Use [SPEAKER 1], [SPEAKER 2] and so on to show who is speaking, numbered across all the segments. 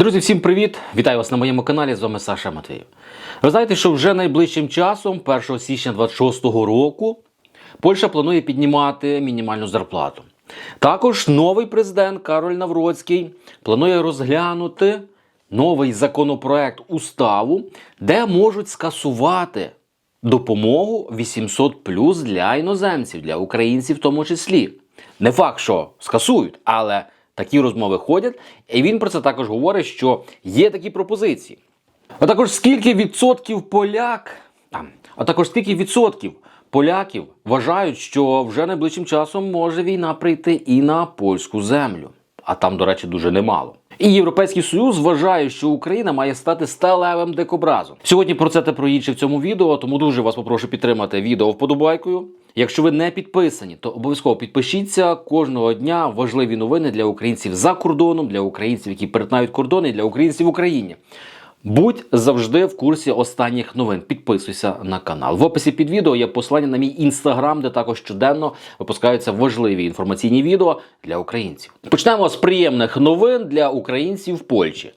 [SPEAKER 1] Друзі, всім привіт! Вітаю вас на моєму каналі. З вами Саша Матвіїв. Ви знаєте, що вже найближчим часом, 1 січня 2026 року, Польща планує піднімати мінімальну зарплату. Також новий президент Кароль Навроцький планує розглянути новий законопроект уставу, де можуть скасувати допомогу 800 плюс для іноземців, для українців в тому числі. Не факт, що скасують, але такі розмови ходять. І він про це також говорить, що є такі пропозиції. А також скільки відсотків поляк, а, а також скільки відсотків поляків вважають, що вже найближчим часом може війна прийти і на польську землю. А там, до речі, дуже немало. І Європейський Союз вважає, що Україна має стати сталевим дикобразом. Сьогодні про це та про інше в цьому відео, тому дуже вас попрошу підтримати відео вподобайкою. Якщо ви не підписані, то обов'язково підпишіться кожного дня важливі новини для українців за кордоном, для українців, які перетинають кордони, для українців в Україні. Будь завжди в курсі останніх новин. Підписуйся на канал. В описі під відео є посилання на мій інстаграм, де також щоденно випускаються важливі інформаційні відео для українців. Почнемо з приємних новин для українців в Польщі.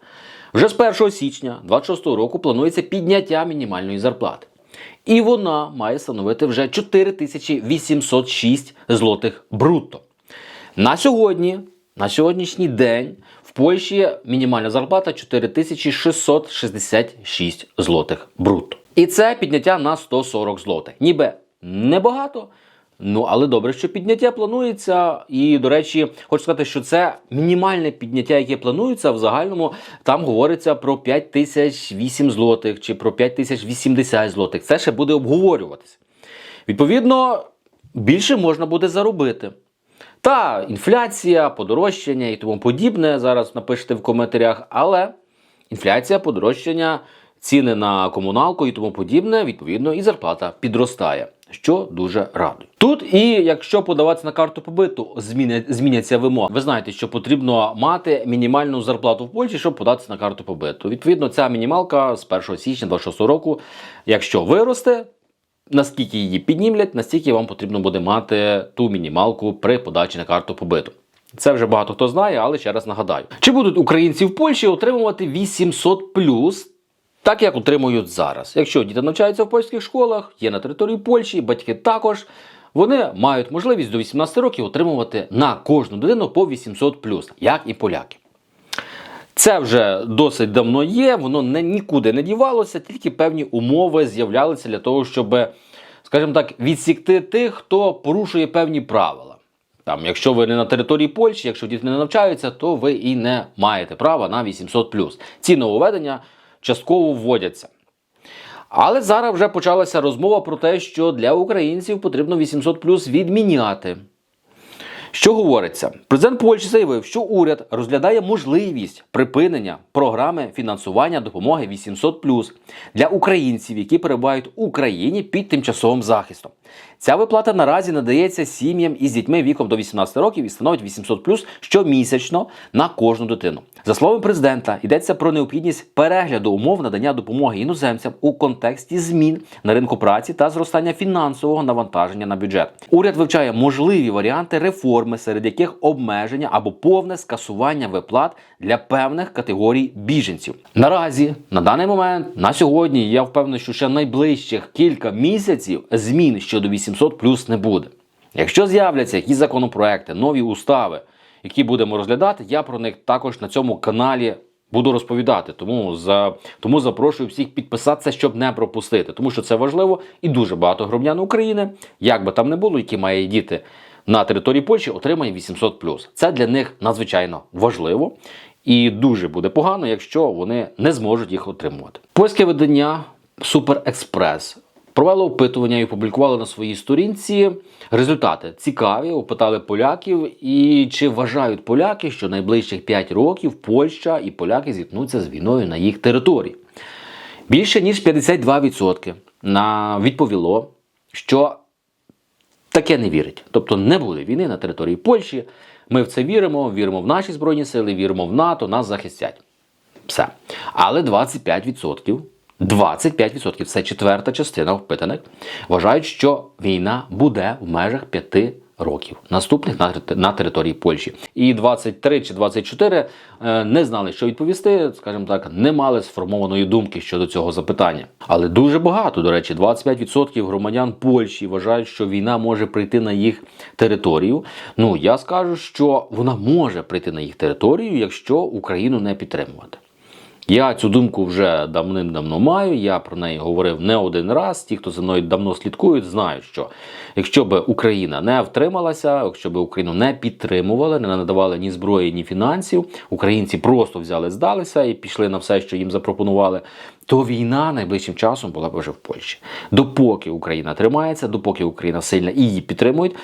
[SPEAKER 1] Вже з 1 січня 2026 року планується підняття мінімальної зарплати. І вона має становити вже 4806 злотих брутто. На сьогодні, на сьогоднішній день в Польщі мінімальна зарплата 4666 злотих брутто. І це підняття на 140 злотих. Ніби небагато, ну але добре, що підняття планується. І, до речі, хочу сказати, що це мінімальне підняття, яке планується. В загальному там говориться про 5008 злотих чи про 5080 злотих. Це ще буде обговорюватися. Відповідно, більше можна буде заробити. Та інфляція, подорожчання і тому подібне. Зараз напишете в коментарях, але інфляція, подорожчання, ціни на комуналку і тому подібне, відповідно, і зарплата підростає, що дуже радує. Тут і якщо подаватися на карту побиту, зміня, зміняться вимоги. Ви знаєте, що потрібно мати мінімальну зарплату в Польщі, щоб податися на карту побиту. Відповідно, ця мінімалка з 1 січня 26 року, якщо виросте, наскільки її піднімлять, настільки вам потрібно буде мати ту мінімалку при подачі на карту побиту. Це вже багато хто знає, але ще раз нагадаю. Чи будуть українці в Польщі отримувати 800 так як отримують зараз? Якщо діти навчаються в польських школах, є на території Польщі, батьки також. Вони мають можливість до 18 років отримувати на кожну дитину по 800 як і поляки. Це вже досить давно є, воно не, нікуди не дівалося, тільки певні умови з'являлися для того, щоб, скажімо так, відсікти тих, хто порушує певні правила. Там, якщо ви не на території Польщі, якщо діти не навчаються, то ви і не маєте права на 800 Ці нововведення частково вводяться. Але зараз вже почалася розмова про те, що для українців потрібно 800 відміняти. Що говориться? Президент Польщі заявив, що уряд розглядає можливість припинення програми фінансування допомоги 800 для українців, які перебувають в Україні під тимчасовим захистом. Ця виплата наразі надається сім'ям із дітьми віком до 18 років і становить 800 плюс щомісячно на кожну дитину. За словами президента, йдеться про необхідність перегляду умов надання допомоги іноземцям у контексті змін на ринку праці та зростання фінансового навантаження на бюджет. Уряд вивчає можливі варіанти реформи, серед яких обмеження або повне скасування виплат для певних категорій біженців. Наразі на даний момент, на сьогодні, я впевнений, що ще найближчих кілька місяців змін щодо 800 плюс не буде. Якщо з'являться якісь законопроекти, нові устави, які будемо розглядати, я про них також на цьому каналі буду розповідати. Тому за тому запрошую всіх підписатися, щоб не пропустити, тому що це важливо і дуже багато громадян України, як би там не було, які мають діти на території Польщі, отримає 800 Це для них надзвичайно важливо. І дуже буде погано, якщо вони не зможуть їх отримувати. Польське видання Супер Провело опитування і опублікувало на своїй сторінці результати. Цікаві, опитали поляків, і чи вважають поляки, що найближчих 5 років Польща і поляки зіткнуться з війною на їх території. Більше ніж 52% на відповіло, що таке не вірить. Тобто не буде війни на території Польщі. Ми в це віримо, віримо в наші Збройні Сили, віримо в НАТО, нас захистять. Все. Але 25%, 25%, це четверта частина опитаних, вважають, що війна буде в межах 5 років наступних на, на території Польщі. І 23 чи 24 е, не знали, що відповісти, скажімо так, не мали сформованої думки щодо цього запитання. Але дуже багато, до речі, 25% громадян Польщі вважають, що війна може прийти на їх територію. Ну я скажу, що вона може прийти на їх територію, якщо Україну не підтримувати. Я цю думку вже давним-давно маю. Я про неї говорив не один раз. Ті, хто за мною давно слідкують, знають, що якщо б Україна не втрималася, якщо б Україну не підтримували, не надавали ні зброї, ні фінансів, українці просто взяли, здалися і пішли на все, що їм запропонували. То війна найближчим часом була б вже в Польщі. Допоки Україна тримається, допоки Україна сильна і її підтримують,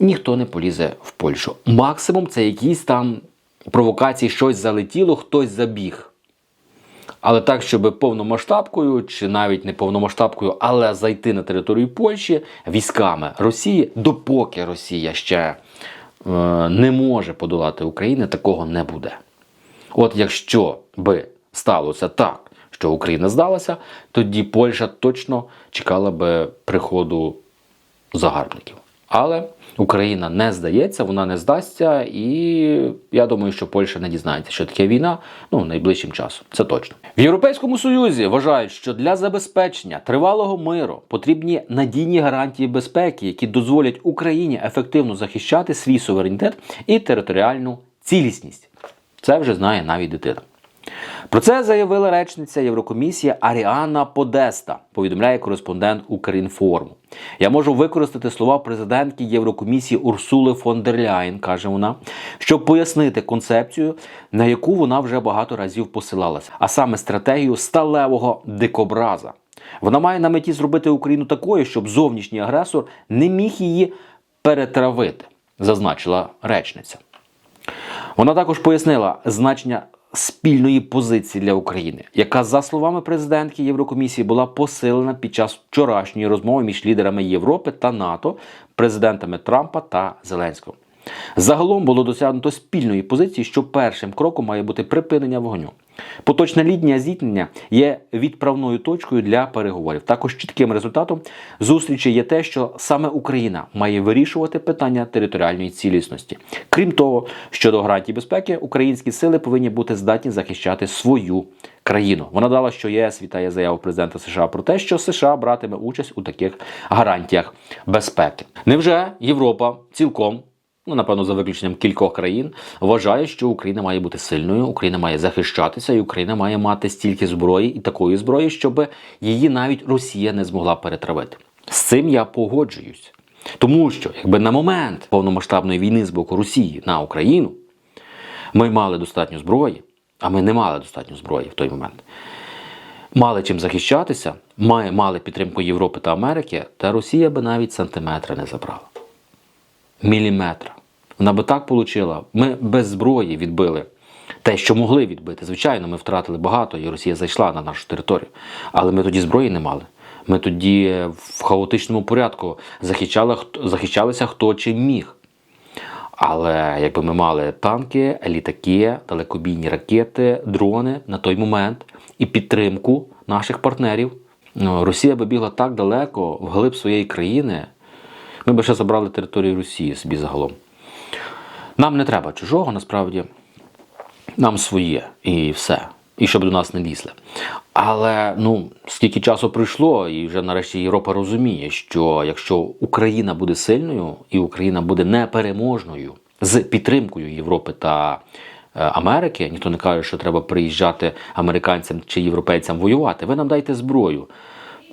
[SPEAKER 1] ніхто не полізе в Польщу. Максимум це якісь там провокації, щось залетіло, хтось забіг. Але так, щоб повномасштабкою, чи навіть не повномасштабкою, але зайти на територію Польщі військами Росії, допоки Росія ще е, не може подолати України, такого не буде. От якщо би сталося так, що Україна здалася, тоді Польща точно чекала би приходу загарбників. Але Україна не здається, вона не здасться, і я думаю, що Польща не дізнається, що таке війна ну найближчим часом. Це точно. В Європейському Союзі вважають, що для забезпечення тривалого миру потрібні надійні гарантії безпеки, які дозволять Україні ефективно захищати свій суверенітет і територіальну цілісність. Це вже знає навіть дитина. Про це заявила речниця Єврокомісії Аріана Подеста, повідомляє кореспондент Укрінформу. Я можу використати слова президентки Єврокомісії Урсули фон дер Ляєн, каже вона, щоб пояснити концепцію, на яку вона вже багато разів посилалася, а саме стратегію сталевого дикобраза. Вона має на меті зробити Україну такою, щоб зовнішній агресор не міг її перетравити, зазначила речниця. Вона також пояснила значення спільної позиції для України, яка, за словами президентки Єврокомісії, була посилена під час вчорашньої розмови між лідерами Європи та НАТО, президентами Трампа та Зеленського. Загалом було досягнуто спільної позиції, що першим кроком має бути припинення вогню. Поточна лінія зіткнення є відправною точкою для переговорів. Також чітким результатом зустрічі є те, що саме Україна має вирішувати питання територіальної цілісності. Крім того, щодо гарантій безпеки, українські сили повинні бути здатні захищати свою країну. Вона дала, що ЄС вітає заяву президента США про те, що США братиме участь у таких гарантіях безпеки. Невже Європа цілком ну напевно, за виключенням кількох країн, вважає, що Україна має бути сильною, Україна має захищатися, і Україна має мати стільки зброї і такої зброї, щоб її навіть Росія не змогла перетравити. З цим я погоджуюсь. Тому що, якби на момент повномасштабної війни з боку Росії на Україну ми мали достатньо зброї, а ми не мали достатньо зброї в той момент. Мали чим захищатися, мали, підтримку Європи та Америки, та Росія би навіть сантиметра не забрала міліметра. Вона би так получила. Ми без зброї відбили те, що могли відбити. Звичайно, ми втратили багато, і Росія зайшла на нашу територію. Але ми тоді зброї не мали. Ми тоді в хаотичному порядку захищали, захищалися хто чим міг. Але якби ми мали танки, літаки, далекобійні ракети, дрони на той момент і підтримку наших партнерів, ну, Росія би бігла так далеко вглиб своєї країни. Ми би ще забрали територію Росії собі загалом. Нам не треба чужого, насправді. Нам своє і все. І щоб до нас не лізли. Але ну, скільки часу пройшло, і вже нарешті Європа розуміє, що якщо Україна буде сильною і Україна буде непереможною з підтримкою Європи та е, Америки, ніхто не каже, що треба приїжджати американцям чи європейцям воювати. Ви нам дайте зброю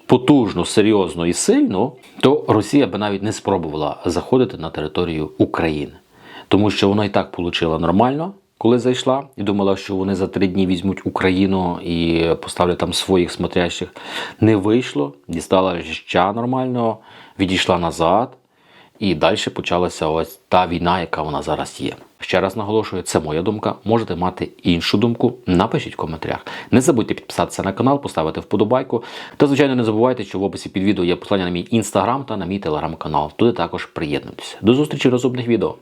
[SPEAKER 1] потужно, серйозно і сильно, то Росія би навіть не спробувала заходити на територію України, тому що вона і так отримала нормально. Коли зайшла і думала, що вони за три дні візьмуть Україну і поставлять там своїх смотрящих, не вийшло, дістала життя нормального, відійшла назад, і далі почалася ось та війна, яка вона зараз є. Ще раз наголошую, це моя думка. Можете мати іншу думку. Напишіть в коментарях. Не забудьте підписатися на канал, поставити вподобайку. Та, звичайно, не забувайте, що в описі під відео є посилання на мій інстаграм та на мій телеграм-канал. Туди також приєднуйтесь. До зустрічі в розумних відео.